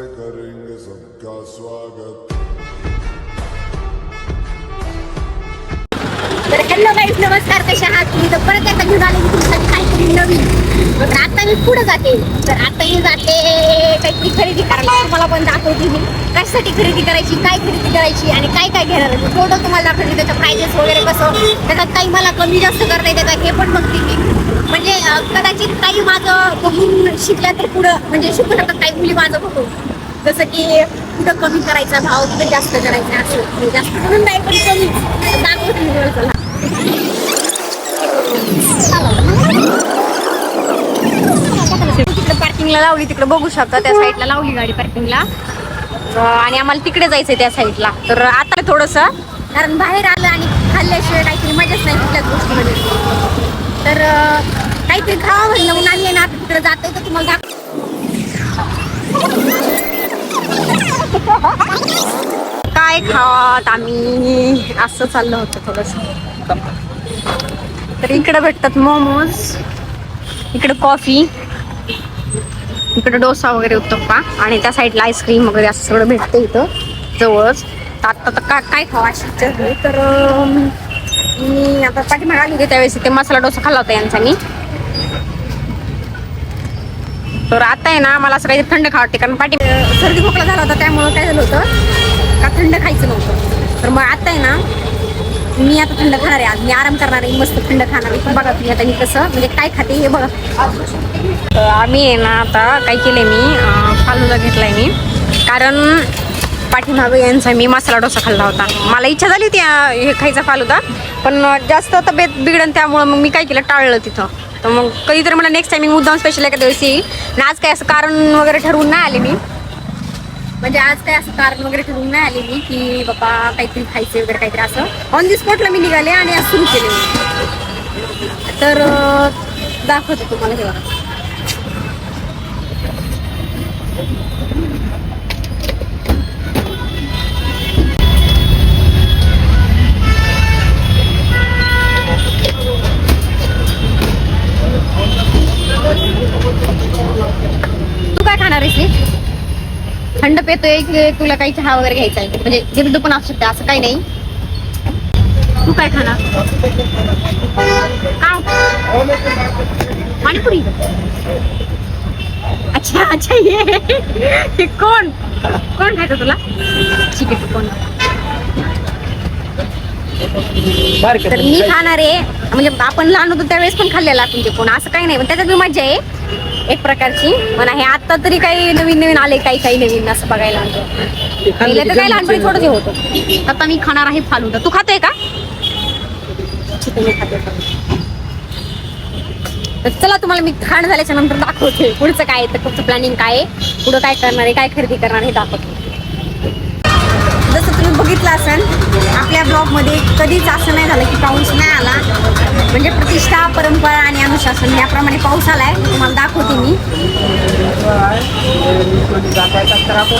से करेंगे सबका स्वागत तर हॅलो गाईज नमस्कार कशा आहात तुम्ही तर परत एकदा घेऊन आले मी तुमच्यासाठी काहीतरी नवीन तर आता मी पुढे जाते तर आता मी जाते काहीतरी खरेदी करायला तुम्हाला पण दाखवते मी कशासाठी खरेदी करायची काय खरेदी करायची आणि काय काय घेणार मी फोटो तुम्हाला दाखवते त्याच्या प्राइजेस वगैरे कसं त्याच्यात काही मला कमी जास्त करता येते का हे पण बघते मी म्हणजे कदाचित काही माझं बघून शिकल्या तर पुढं म्हणजे शिकू शकतात काही मुली माझं बघून जसं की कुठं कमी करायचा भाव कुठं जास्त करायचा असं. म्हणजे जास्त करून नाही पण कमी. तिकडे पार्किंगला लावली तिकडे बघू शकता. त्या साईडला लावली गाडी पार्किंगला आणि आम्हाला तिकडे जायचंय त्या साईडला तर आता थोडस कारण बाहेर आलं आणि खाल्ल्याशिवाय काहीतरी मजाच नाही कुठल्याच गोष्टीमध्ये. तर काहीतरी खावा म्हणलं म्हणून आम्ही ना आता तिकडे जातोय तर तुम्हाला दाख- काय खावात आम्ही? असं चाललं होतं थोडस. तर इकडे भेटतात मोमोज इकडे कॉफी इकडे डोसा वगैरे उत्तप्पा आणि त्या साईडला आईस्क्रीम वगैरे असं सगळं भेटतं इथं जवळच. तर आता तर काय काय खावा तर मी आता पाठीमागे आली होती त्यावेळेस इथे मसाला डोसा खाल्ला होता यांचा मी. तर आता आहे ना मला असं काही थंड खावते कारण पाठी सर्दी खोकला झाला होता त्यामुळं काय झालं होतं का थंड खायचं नव्हतं. तर मग आता आहे ना मी आता थंड खाणार आहे. आज मी आराम करणार आहे मस्त थंड खाणार आहे. बघा तुम्ही आता मी कसं म्हणजे काय खाते हे बघा. तर आम्ही आहे ना आता काय केलंय मी फालूला फालुदा घेतलाय मी. कारण पाठीमागं यांचा मी मसाला डोसा खाल्ला होता. मला इच्छा झाली होती हे खायचा फालुदा. पण जास्त तब्येत बिघडन त्यामुळं मग मी काय केलं टाळलं तिथं. तर मग कधीतरी मला नेक्स्ट टाइमिंग मुद्दाम स्पेशल एका दिवशी ना आज काय असं कारण वगैरे ठरवून नाही आले मी. म्हणजे आज काय असं कारण वगैरे ठरवून नाही आलेली की बाबा काहीतरी खायचे वगैरे काहीतरी असं. ऑन दी स्पॉटला मी निघाले आणि आज सुरू केले तर दाखवतो दाखवते तुम्हाला हे थंड की तुला काही चहा वगैरे घ्यायचा आहे. म्हणजे जिरदू पण असू शकते असं काही नाही. तू काय खाणार? पाणीपुरी? अच्छा अच्छा ये. कोण? कोण खायचं तुला? ठीक आहे कोण? तर मी खाणार आहे. म्हणजे आपण लहान होतो त्यावेळेस पण खाल्लेला आपण ते कोण? असं काही नाही. पण त्याच्यात मजा आहे. एक प्रकारची. पण हे आता तरी काही नवीन नवीन आले काही काही नवीन असं बघायला म्हणजे पहिले तर काही लहानपणी थोडंच हे होतं. आता मी खाणार आहे फालुदा. तू खाते का? आहे. तर चला तुम्हाला मी खाणं झाल्याच्यानंतर दाखवते. पुढचं काय आहे? तर पुढचं प्लॅनिंग काय आहे? पुढं काय करणार आहे? काय खरेदी करणार आहे? हे दाखवते. तुम्ही बघितलं असेल आपल्या ब्लॉगमध्ये कधीच असं नाही झालं की पाऊस नाही आला. म्हणजे प्रतिष्ठा परंपरा आणि अनुशासन याप्रमाणे पाऊस आलाय. तुम्हाला दाखवते मी.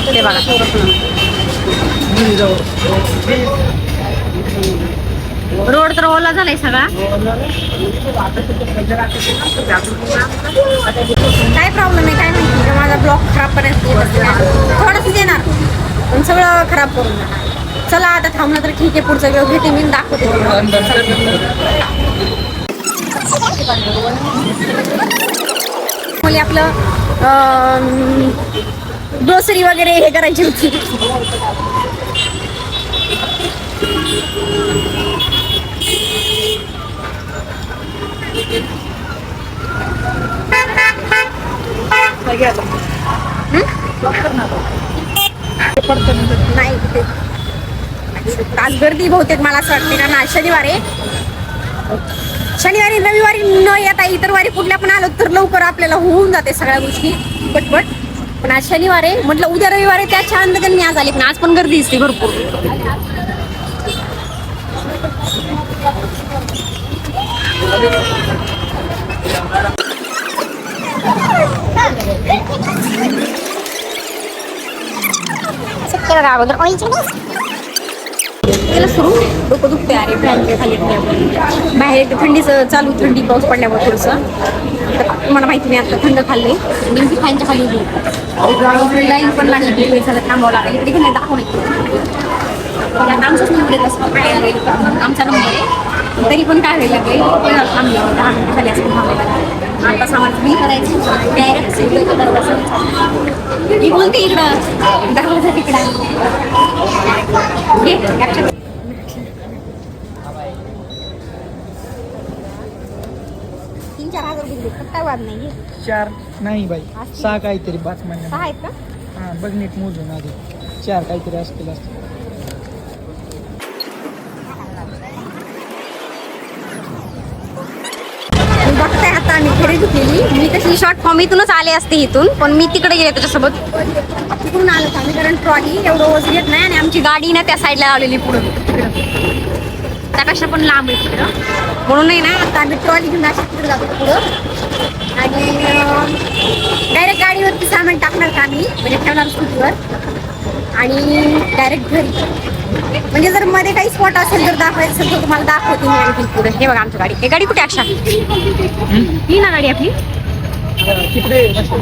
ते बघा. रोड तर ओला झालाय सगळा. काय प्रॉब्लेम आहे? काय माहिती? माझा ब्लॉक खराब पर्यंत थोडंच देणार. पण सगळं खराब करून देणार. चला आता थांबलं तर ठीक आहे पुढचा वेळ घेते मी दाखवते मला आपलं ग्रोसरी वगैरे हे करायची होती. नाही. काल आज गर्दी बहुतेक मला असं वाटते कारण आज शनिवार आहे. शनिवारी रविवारी न येता इतर वारी कुठल्या पण आलो तर लवकर आपल्याला होऊन जाते सगळ्या गोष्टी. पटपट. पण आज शनिवार आहे. म्हटलं उद्या रविवार आहे छान अंदाजाने मी आज आले पण आज पण गर्दी दिसते भरपूर. शेतकऱ्याला अगोदर. केलं सुरू. डोकं दुखते अरे फॅनच्या खाली बाहेर थंडीचं चालू थंडी पाऊस पडल्यामुळे थोडंसं. तर तुम्हाला माहिती नाही आता थंड खाल्ले नेमकी फॅनच्या खाली होती. लाईन पण लागली तिकडे थांबावं लागलं. इकडे पण दाखवून आमचाच नंबर येत असतो काय आमचा नंबर आहे. तरी पण काय व्हायला लागले? थांबलं? दहा मिनिटं खाली असं थांबायला. आता मी करायचं डायरेक्ट सिग्नल दरवाजा. मी बोलते इकडं दरवाजा तिकडं. तीन चार हजार दिले पण काय वाद नाही चार नाही बाई. सहा काहीतरी पाच सहा आहेत का? हा बघ नीट मोजून आधी. चार काहीतरी असतील असतील. केली मी तशी शॉर्ट फॉर्म इथूनच आले असते इथून. पण मी तिकडे गेले त्याच्यासोबत. तिकडून आलो आम्ही कारण ट्रॉली एवढं वजन येत नाही आणि आमची गाडी ना त्या साईडला लावलेली पुढं. त्यापेक्षा पण लांब आहे तिकडं. म्हणून आहे ना आता आम्ही ट्रॉली घेऊन अशी तिकडे जातो पुढं. आणि डायरेक्ट गाडीवरती सामान टाकणार का आम्ही? म्हणजे ठेवणार स्कूटीवर आणि डायरेक्ट घरी. म्हणजे जर मध्ये काही स्पॉट असेल तर दाखवायचं असेल तर तुम्हाला दाखवते मी आणखी पुढे. हे बघा आमची गाडी. हे गाडी कुठे अक्षा ही ना गाडी आपली?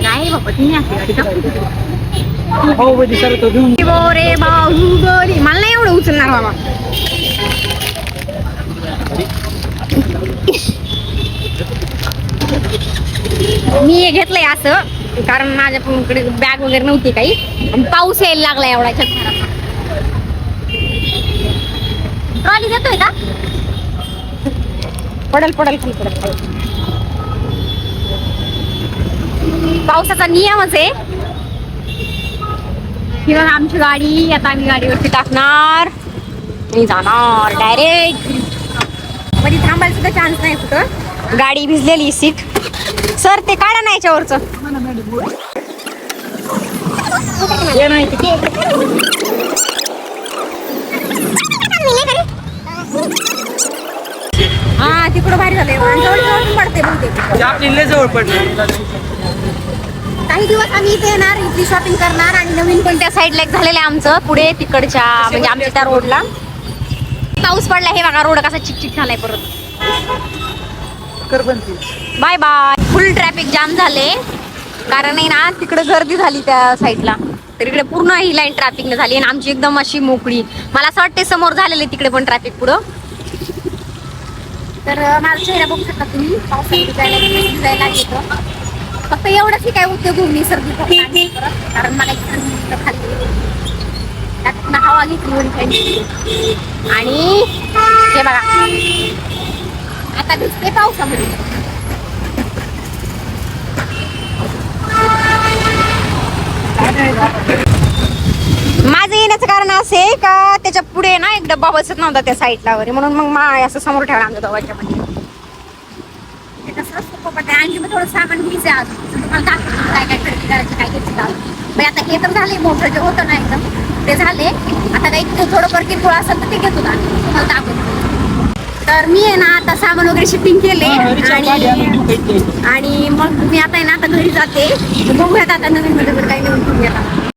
नाही बाबा ती नाही आपली गाडी का? हो रे बाहुबली मला नाही एवढं उचलणार बाबा. मी हे घेतलंय असं कारण माझ्याकडे बॅग वगैरे नव्हती काही. पाऊस यायला लागला एवढा. ट्रॉली देतोय का? पडल पडल खाली पडल पावसाचा नियमच आहे. किंवा आमची गाडी आता आम्ही गाडीवरती टाकणार. मी जाणार डायरेक्टमध्ये थांबायला सुद्धा चान्स नाही कुठं. गाडी भिजलेली सीट. सर ते काढा ना याच्यावरचं. हे नाही तिकडं भारी झालंय. आणि जवळ जवळ पण पडते बहुतेक आपली लय जवळ पडलं. काही दिवस आम्ही इथे येणार इथली शॉपिंग करणार आणि नवीन पण त्या साईडला एक झालेलं आहे आमचं. पुढे तिकडच्या म्हणजे आमच्या त्या रोडला पाऊस पडला हे बघा रोड कसा चिकचिक झालाय परत. Bye bye full traffic jam झाले. कारण आहे ना तिकडे गर्दी झाली त्या साईडला तर इकडे पूर्ण ही लाईन ट्रॅफिकने झाली आणि आमची एकदम अशी मोकळी. मला असं वाटते समोर झालेले तिकडे पण ट्रॅफिक पुढं. तर माझा चेहरा बघू शकता तुम्ही. पावसात भिजायला गेले, येतं फक्त एवढंच की काय उद्योग होऊन सर्दी खोकला नाही कारण मला एक थंडी खाली त्यातून हवा घेतली होती आणि हे बघा. आता भिजते पावसामध्ये माझं येण्याचं कारण असं आहे का? त्याच्या पुढे ना एक डब्बा बसत नव्हता त्या साईडला वगैरे. म्हणून मग मा असं समोर ठेवला आमच्या दोघांच्या मध्ये. कसं. आणखी मग थोडं सामान घ्यायचं आज तुम्हाला दाखवते काय काय खरेदी करायची काय घ्यायचं आता हे तर झाले मोठं जे होतं ना एकदम. ते झाले आता काही ते थोडं किरकोळ असेल तर ते घेतो ना तुम्हाला दाखवते. तर मी आहे ना आता सामान वगैरे शिपिंग केले आणि मग मी आता आहे ना आता घरी जाते. बघूयात आता नवीन मध्ये काही नवीन घेऊन येतात.